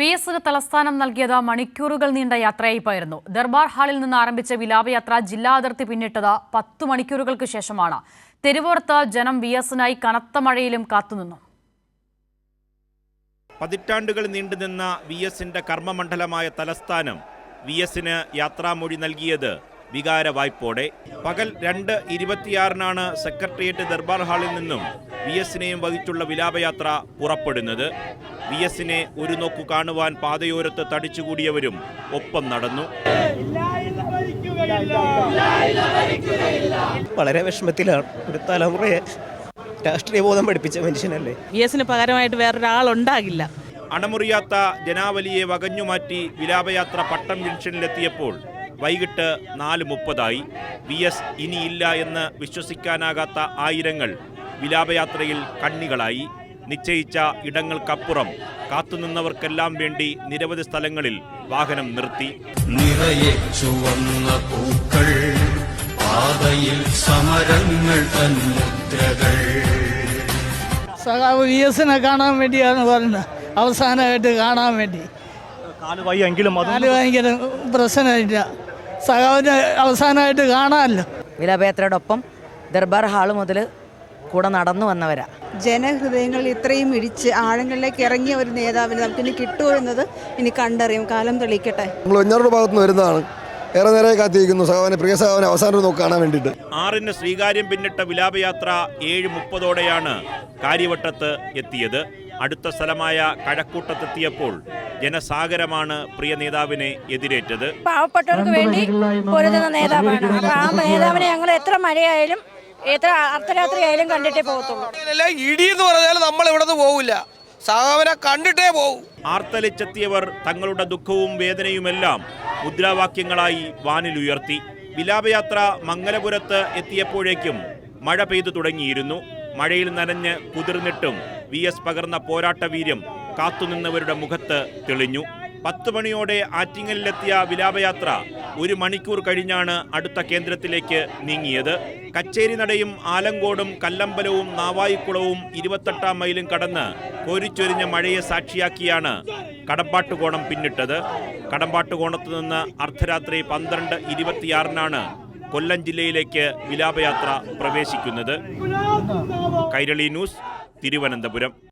V എസിന് തലസ്ഥാനം നൽകിയത് മണിക്കൂറുകൾ നീണ്ട യാത്രയയപ്പായിരുന്നു. ദർബാർ ഹാളിൽ നിന്ന് ആരംഭിച്ച വിലാപയാത്ര ജില്ലാ അതിർത്തി പിന്നിട്ടത് പത്ത് മണിക്കൂറുകൾക്ക് ശേഷമാണ്. തെരുവോർത്ത് ജനം വി എസിനായി കനത്ത മഴയിലും കാത്തുനിന്നു. പതിറ്റാണ്ടുകൾ നീണ്ടുനിന്ന വി എസിന്റെ കർമ്മമണ്ഡലമായ തലസ്ഥാനം വി എസിന് യാത്രാമൊഴി നൽകിയത് വികാര വായ്പോടെ. പകൽ രണ്ട് ഇരുപത്തിയാറിനാണ് സെക്രട്ടേറിയറ്റ് ദർബാർ ഹാളിൽ നിന്നും വി എസിനെയും വഹിച്ചുള്ള വിലാപയാത്ര പുറപ്പെടുന്നത്. വി എസിനെ ഒരു നോക്കു കാണുവാൻ പാതയോരത്ത് തടിച്ചുകൂടിയവരും ഒപ്പം നടന്നു. വളരെ വിഷമത്തിലാണ് ഒരു തലമുറയെ രാഷ്ട്രീയ ബോധം പഠിപ്പിച്ച മനുഷ്യനല്ലേ? വി എസിന് പകരമായിട്ട് വേറൊരാളുണ്ടാകില്ല. അണമുറിയാത്ത ജനാവലിയെ വകഞ്ഞുമാറ്റി വിലാപയാത്ര പട്ടം ജംഗ്ഷനിലെത്തിയപ്പോൾ വൈകിട്ട് നാല് മുപ്പതായി വി എസ് ഇനിയില്ല എന്ന് വിശ്വസിക്കാനാകാത്ത ആയിരങ്ങൾ വിലാപയാത്രയിൽ കണ്ണികളായി. നിശ്ചയിച്ച ഇടങ്ങൾക്കപ്പുറം കാത്തുനിന്നവർക്കെല്ലാം വേണ്ടി നിരവധി സ്ഥലങ്ങളിൽ വാഹനം നിർത്തി. നിറയെ ചുവന്ന പൂക്കൾ പാതയിൽ സമരങ്ങൾ തൻ മുദ്രകൾ സഖാവ് വി എസിനെ കാണാൻ വേണ്ടിയാണ് പറയുന്നത് അവസാനമായിട്ട് കാണാൻ വേണ്ടി. കാൽ ഭയങ്കര പ്രശ്നമില്ല. സഖാവിനെ അവസാനമായിട്ട് കാണാമല്ലോ. വിലാപയാത്രയോടൊപ്പം ദർബാർ ഹാൾ മുതൽ കൂടെ നടന്നു വന്നവരാ. ജനഹൃദയങ്ങളിൽ ഇത്രയും ഇടിച്ച് ആഴങ്ങളിലേക്ക് ഇറങ്ങിയ ഒരു നേതാവിന് നമുക്ക് ഇനി കിട്ടുമോ എന്നത് ഇനി കണ്ടറിയും. കാലം തെളിയിക്കട്ടെ. നമ്മൾ വെഞ്ഞാറുടെ ഭാഗത്ത് നിന്ന് വരുന്നതാണ്. ഏറെ നേരെ കാത്തിരിക്കുന്നു. സഹോദരനെ പ്രിയ സഹോദരനെ അവസാനം നോക്കി കാണാൻ വേണ്ടിയിട്ട്. ആറിന് ശ്രീകാര്യം പിന്നിട്ട വിലാപയാത്ര ഏഴ് മുപ്പതോടെയാണ് കാര്യവട്ടത്ത് എത്തിയത്. അടുത്ത സ്ഥലമായ കഴക്കൂട്ടത്തെത്തിയപ്പോൾ ജനസാഗരമാണ് പ്രിയ നേതാവിനെ എതിരേറ്റത്. പാവപ്പെട്ടവർക്ക് വേണ്ടി പൊരുതുന്ന നേതാവാണ്. ആ നേതാവിനെ ഞങ്ങൾ എത്ര മഴയായാലും എത്ര അർദ്ധരാത്രി ആയാലും കണ്ടിട്ടേ പോകത്തുള്ളൂ. ഇടി എന്ന് പറഞ്ഞാൽ നമ്മൾ ഇവിടെ പോവില്ല. പോകില്ല സഖാവിനെ കണ്ടിട്ടേ പോകും ആർത്തലിച്ചെത്തിയവർ തങ്ങളുടെ ദുഃഖവും വേദനയുമെല്ലാം മുദ്രാവാക്യങ്ങളായി വാനിൽ ഉയർത്തി. വിലാപയാത്ര മംഗലപുരത്ത് എത്തിയപ്പോഴേക്കും മഴ പെയ്തു തുടങ്ങിയിരുന്നു. മഴയിൽ നനഞ്ഞ് കുതിർന്നിട്ടും വി എസ് പകർന്ന പോരാട്ടവീര്യം കാത്തുനിന്നവരുടെ മുഖത്ത് തെളിഞ്ഞു. പത്ത് മണിയോടെ ആറ്റിങ്ങലിലെത്തിയ വിലാപയാത്ര ഒരു മണിക്കൂർ കഴിഞ്ഞാണ് അടുത്ത കേന്ദ്രത്തിലേക്ക് നീങ്ങിയത്. കച്ചേരി നടയും ആലങ്കോടും കല്ലമ്പലവും നാവായിക്കുളവും ഇരുപത്തെട്ടാം മൈലും കടന്ന് കോരിച്ചൊരിഞ്ഞ മഴയെ സാക്ഷിയാക്കിയാണ് കടമ്പാട്ടുകോണം പിന്നിട്ടത്. കടമ്പാട്ടുകോണത്തു നിന്ന് അർദ്ധരാത്രി പന്ത്രണ്ട് ഇരുപത്തിയാറിനാണ് കൊല്ലം ജില്ലയിലേക്ക് വിലാപയാത്ര പ്രവേശിക്കുന്നത്. കൈരളി ന്യൂസ് തിരുവനന്തപുരം.